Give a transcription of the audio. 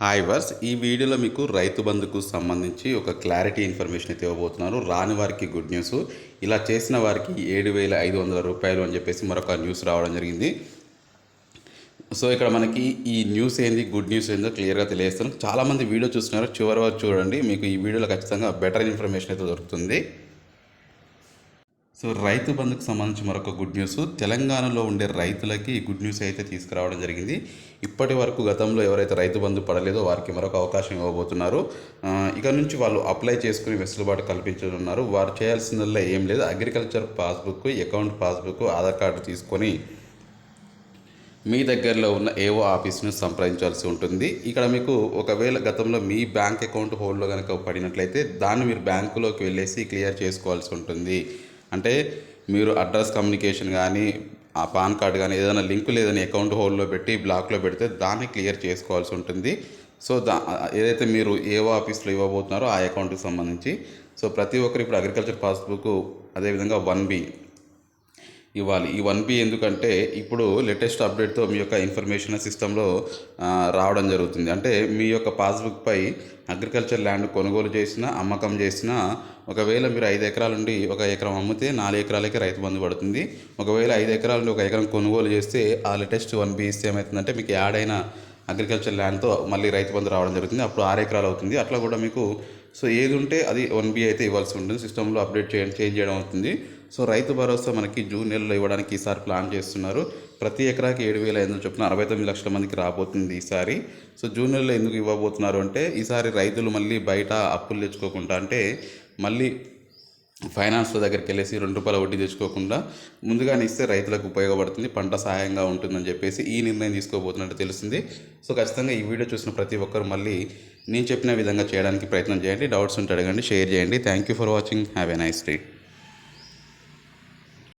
Hi verse ఈ వీడియోలో మీకు రైతు బంధుకు సంబంధించి ఒక క్లారిటీ ఇన్ఫర్మేషన్ అయితే ఇవ్వబోతున్నారు రాని వారికి గుడ్ న్యూస్. ఇలా చేసిన వారికి ఏడు వేల ఐదు వందల రూపాయలు అని చెప్పేసి మరొక న్యూస్ రావడం జరిగింది. సో ఇక్కడ మనకి ఈ న్యూస్ ఏంది గుడ్ న్యూస్ ఏందో క్లియర్గా తెలియజేస్తాను. చాలామంది వీడియో చూస్తున్నారు. చివరి వరకు చూడండి. మీకు ఈ వీడియోలో ఖచ్చితంగా బెటర్ ఇన్ఫర్మేషన్ అయితే దొరుకుతుంది. సో రైతు బంధుకు సంబంధించి మరొక గుడ్ న్యూస్ తెలంగాణలో ఉండే రైతులకి ఈ గుడ్ న్యూస్ అయితే తీసుకురావడం జరిగింది. ఇప్పటి వరకు గతంలో ఎవరైతే రైతు బంధు పడలేదో వారికి మరొక అవకాశం ఇవ్వబోతున్నారు. ఇక నుంచి వాళ్ళు అప్లై చేసుకుని వెసులుబాటు కల్పించనున్నారు. వారు చేయాల్సిందల్లా ఏం లేదు. Agriculture passbook account passbook Aadhaar card తీసుకొని మీ దగ్గరలో ఉన్న ఏవో ఆఫీస్ను సంప్రదించాల్సి ఉంటుంది. ఇక్కడ మీకు ఒకవేళ గతంలో మీ బ్యాంక్ అకౌంట్ హోల్డ్లో కనుక పడినట్లయితే దాన్ని మీరు బ్యాంకులోకి వెళ్ళేసి క్లియర్ చేసుకోవాల్సి ఉంటుంది. అంటే మీరు అడ్రస్ కమ్యూనికేషన్ కానీ ఆ పాన్ కార్డ్ కానీ ఏదైనా లింక్ లేదని అకౌంట్ హోల్డ్లో పెట్టి బ్లాక్లో పెడితే దాన్ని క్లియర్ చేసుకోవాల్సి ఉంటుంది. సో దా ఏదైతే మీరు ఏవో ఆఫీస్లో ఇవ్వబోతున్నారో ఆ అకౌంట్కి సంబంధించి. సో ప్రతి ఒక్కరు ఇప్పుడు అగ్రికల్చర్ పాస్బుక్ అదేవిధంగా వన్ బి ఇవ్వాలి. ఈ వన్ బి ఎందుకంటే ఇప్పుడు లేటెస్ట్ అప్డేట్తో మీ యొక్క ఇన్ఫర్మేషన్ సిస్టంలో రావడం జరుగుతుంది. అంటే మీ యొక్క పాస్బుక్పై అగ్రికల్చర్ ల్యాండ్ కొనుగోలు చేసిన అమ్మకం చేసిన ఒకవేళ మీరు ఐదు ఎకరాల నుండి ఒక ఎకరం అమ్మితే నాలుగు ఎకరాలకే రైతు బంధు పడుతుంది. ఒకవేళ ఐదు ఎకరాల నుండి ఒక ఎకరం కొనుగోలు చేస్తే ఆ లేటెస్ట్ వన్ బి ఇస్తే ఏమవుతుందంటే మీకు యాడ్ అయిన అగ్రికల్చర్ ల్యాండ్తో మళ్ళీ రైతు బంధు రావడం జరుగుతుంది. అప్పుడు ఆరు ఎకరాలు అవుతుంది. అట్లా కూడా మీకు సో ఏది ఉంటే అది వన్ బి అయితే ఇవ్వాల్సి ఉంటుంది. సిస్టంలో అప్డేట్ చేయడం చేంజ్ చేయడం అవుతుంది. సో రైతు భరోసా మనకి జూన్ నెలలో ఇవ్వడానికి ఈసారి ప్లాన్ చేస్తున్నారు. ప్రతి ఎకరాకి ఏడు వేల ఐదు వందలు చొప్పున అరవై తొమ్మిది లక్షల మందికి రాబోతుంది ఈసారి. సో జూన్ నెలలో ఎందుకు ఇవ్వబోతున్నారు అంటే ఈసారి రైతులు మళ్ళీ బయట అప్పులు తెచ్చుకోకుండా అంటే మళ్ళీ ఫైనాన్స్ల దగ్గరికి వెళ్ళేసి రెండు రూపాయల వడ్డీ తెచ్చుకోకుండా ముందుగానే ఇస్తే రైతులకు ఉపయోగపడుతుంది పంట సహాయంగా ఉంటుందని చెప్పేసి ఈ నిర్ణయం తీసుకోబోతున్నట్టు తెలిసింది సో ఖచ్చితంగా ఈ వీడియో చూసిన ప్రతి ఒక్కరు మళ్ళీ నేను చెప్పిన విధంగా చేయడానికి ప్రయత్నం చేయండి. డౌట్స్ ఉంటే అడగండి షేర్ చేయండి. Thank you for watching. Have a nice day.